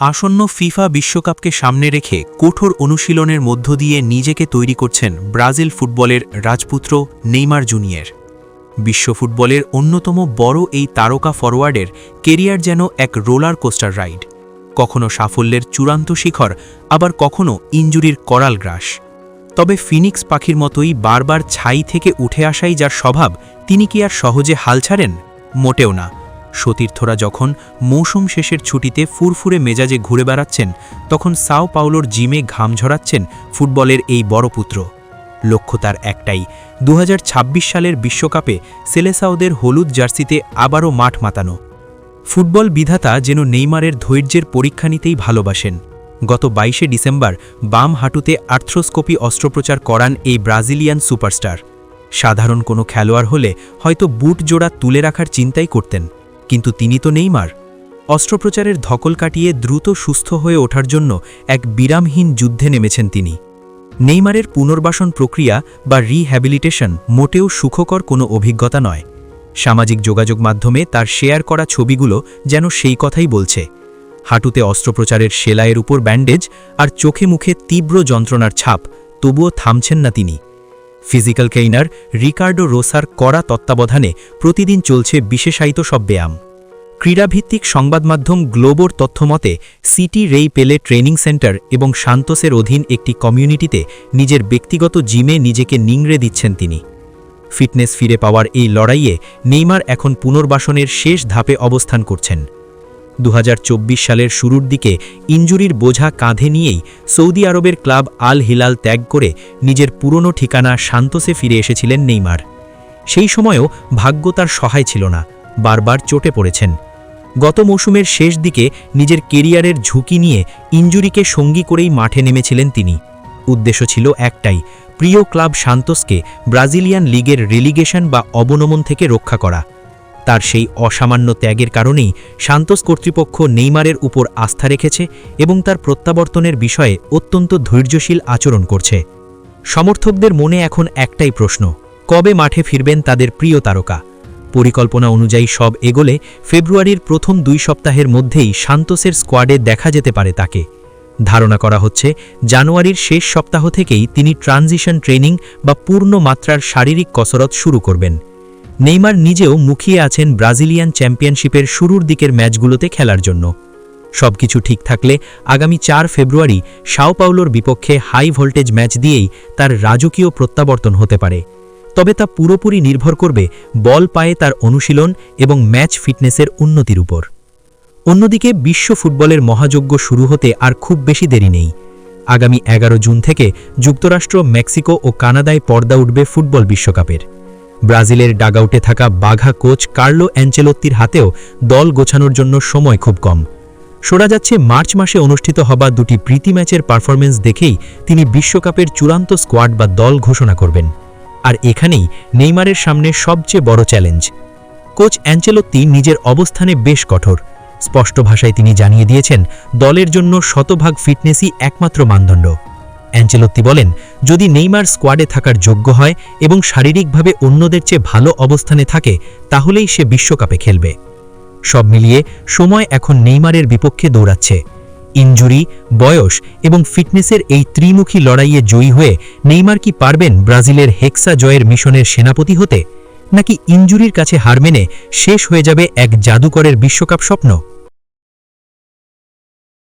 আসন্ন ফিফা বিশ্বকাপকে সামনে রেখে কঠোর অনুশীলনের মধ্য দিয়ে নিজেকে তৈরি করছেন ব্রাজিল ফুটবলের রাজপুত্র নেইমার জুনিয়র। বিশ্ব ফুটবলের অন্যতম বড় এই তারকা ফরওয়ার্ডের কেরিয়ার যেন এক রোলার কোস্টার রাইড। কখনো সাফল্যের চূড়ান্ত শিখর, আবার কখনো ইঞ্জুরির করাল গ্রাস। তবে ফিনিক্স পাখির মতোই বারবার ছাই থেকে উঠে আসাই যার স্বভাব, তিনি কি আর সহজে হাল ছাড়েন? মোটেও না। সতীর্থরা যখন মৌসুম শেষের ছুটিতে ফুরফুরে মেজাজে ঘুরে বেড়াচ্ছেন, তখন সাও পাউলোর জিমে ঘাম ঝরাচ্ছেন ফুটবলের এই বড় পুত্র। লক্ষ্য তার একটাই দু হাজার ছাব্বিশ সালের বিশ্বকাপে সেলেসাওদের হলুদ জার্সিতে আবারও মাঠ মাতানো। ফুটবল বিধাতা যেন নেইমারের ধৈর্যের পরীক্ষা নিতেই ভালোবাসেন। গত বাইশে ডিসেম্বর বাম হাঁটুতে আর্থ্রোস্কোপি অস্ত্রোপচার করান এই ব্রাজিলিয়ান সুপারস্টার। সাধারণ কোনো খেলোয়াড় হলে হয়তো বুট জোড়া তুলে রাখার চিন্তাই করতেন। কিন্তু তিনি তো নেইমার। অস্ত্রোপচারের ধকল কাটিয়ে দ্রুত সুস্থ হয়ে ওঠার জন্য এক বিরামহীন যুদ্ধে নেমেছেন তিনি। নেইমারের পুনর্বাসন প্রক্রিয়া বা রিহ্যাবিলিটেশন মোটেও সুখকর কোনো অভিজ্ঞতা নয়। সামাজিক যোগাযোগ মাধ্যমে তার শেয়ার করা ছবিগুলো যেন সেই কথাই বলছে। হাঁটুতে অস্ত্রোপচারের সেলাইয়ের উপর ব্যান্ডেজ আর চোখে মুখে তীব্র যন্ত্রণার ছাপ, তবুও থামছেন না তিনি। ফিজিক্যাল কেইনার রিকার্ডো রোসার কড়া তত্ত্বাবধানে প্রতিদিন চলছে বিশেষায়িত সব ব্যায়াম। ক্রীড়াভিত্তিক সংবাদ মাধ্যম গ্লোবোর তথ্যমতে, সিটি রেই পেলে ট্রেনিং সেন্টার এবং সান্তোসের অধীন একটি কমিউনিটিতে নিজের ব্যক্তিগত জিমে নিজেকে নিংড়ে দিচ্ছেন তিনি। ফিটনেস ফিরে পাওয়ার এই লড়াইয়ে নেইমার এখন পুনর্বাসনের শেষ ধাপে অবস্থান করছেন। দু হাজার চব্বিশ সালের শুরুর দিকে ইঞ্জুরির বোঝা কাঁধে নিয়েই সৌদি আরবের ক্লাব আল হিলাল ত্যাগ করে নিজের পুরনো ঠিকানা শান্তসে ফিরে এসেছিলেন নেইমার। সেই সময়ও ভাগ্য তার সহায় ছিল না, বারবার চটে পড়েছেন। গত মৌসুমের শেষ দিকে নিজের কেরিয়ারের ঝুঁকি নিয়ে ইঞ্জুরিকে সঙ্গী করেই মাঠে নেমেছিলেন তিনি। উদ্দেশ্য ছিল একটাই, প্রিয় ক্লাব সান্তোসকে ব্রাজিলিয়ান লিগের রেলিগেশন বা অবনমন থেকে রক্ষা করা। তার সেই অসামান্য ত্যাগের কারণেই সান্তোস কর্তৃপক্ষ নেইমারের উপর আস্থা রেখেছে এবং তার প্রত্যাবর্তনের বিষয়ে অত্যন্ত ধৈর্যশীল আচরণ করছে। সমর্থকদের মনে এখন একটাই প্রশ্ন, কবে মাঠে ফিরবেন তাদের প্রিয় তারকা? পরিকল্পনা অনুযায়ী সব এগোলে ফেব্রুয়ারির প্রথম দুই সপ্তাহের মধ্যেই সান্তোসের স্কোয়াডে দেখা যেতে পারে তাকে। ধারণা করা হচ্ছে, জানুয়ারির শেষ সপ্তাহ থেকেই তিনি ট্রানজিশন ট্রেনিং বা পূর্ণ মাত্রার শারীরিক কসরত শুরু করবেন। নেইমার নিজেও মুখিয়ে আছেন ব্রাজিলিয়ান চ্যাম্পিয়নশিপের শুরুর দিকের ম্যাচগুলোতে খেলার জন্য। সবকিছু ঠিক থাকলে আগামী চার ফেব্রুয়ারি সাও পাউলোর বিপক্ষে হাই ভোল্টেজ ম্যাচ দিয়েই তার রাজকীয় প্রত্যাবর্তন হতে পারে। তবে তা পুরোপুরি নির্ভর করবে বল পায়ে তার অনুশীলন এবং ম্যাচ ফিটনেসের উন্নতির উপর। অন্যদিকে বিশ্ব ফুটবলের মহাযজ্ঞ শুরু হতে আর খুব বেশি দেরি নেই। আগামী এগারো জুন থেকে যুক্তরাষ্ট্র, মেক্সিকো ও কানাডায় পর্দা উঠবে ফুটবল বিশ্বকাপের। ব্রাজিলের ডাগাউটে থাকা বাঘা কোচ কার্লো অ্যাঞ্চেলোত্তির হাতেও দল গোছানোর জন্য সময় খুব কম। শোনা যাচ্ছে মার্চ মাসে অনুষ্ঠিত হবা দুটি প্রীতি ম্যাচের পারফরমেন্স দেখেই তিনি বিশ্বকাপের চূড়ান্ত স্কোয়াড বা দল ঘোষণা করবেন। আর এখানেই নেইমারের সামনে সবচেয়ে বড় চ্যালেঞ্জ। কোচ অ্যাঞ্চেলোত্তি নিজের অবস্থানে বেশ কঠোর। স্পষ্ট ভাষায় তিনি জানিয়ে দিয়েছেন, দলের জন্য শতভাগ ফিটনেসই একমাত্র মানদণ্ড। অ্যাঞ্চেলোত্তি বলেন, যদি নেইমার স্কোয়াডে থাকার যোগ্য হয় এবং শারীরিকভাবে অন্যদের চেয়ে ভালো অবস্থানে থাকে, তাহলেই সে বিশ্বকাপে খেলবে। সব মিলিয়ে সময় এখন নেইমারের বিপক্ষে দৌড়াচ্ছে। ইঞ্জুরি বয়স এবং ফিটনেসের এই ত্রিমুখী লড়াইয়ে জয়ী হয়ে নেইমার কি পারবেন ব্রাজিলের হেক্সা জয়ের মিশনের সেনাপতি হতে? নাকি ইঞ্জুরির কাছে হার মেনে শেষ হয়ে যাবে এক জাদুকরের বিশ্বকাপ স্বপ্ন?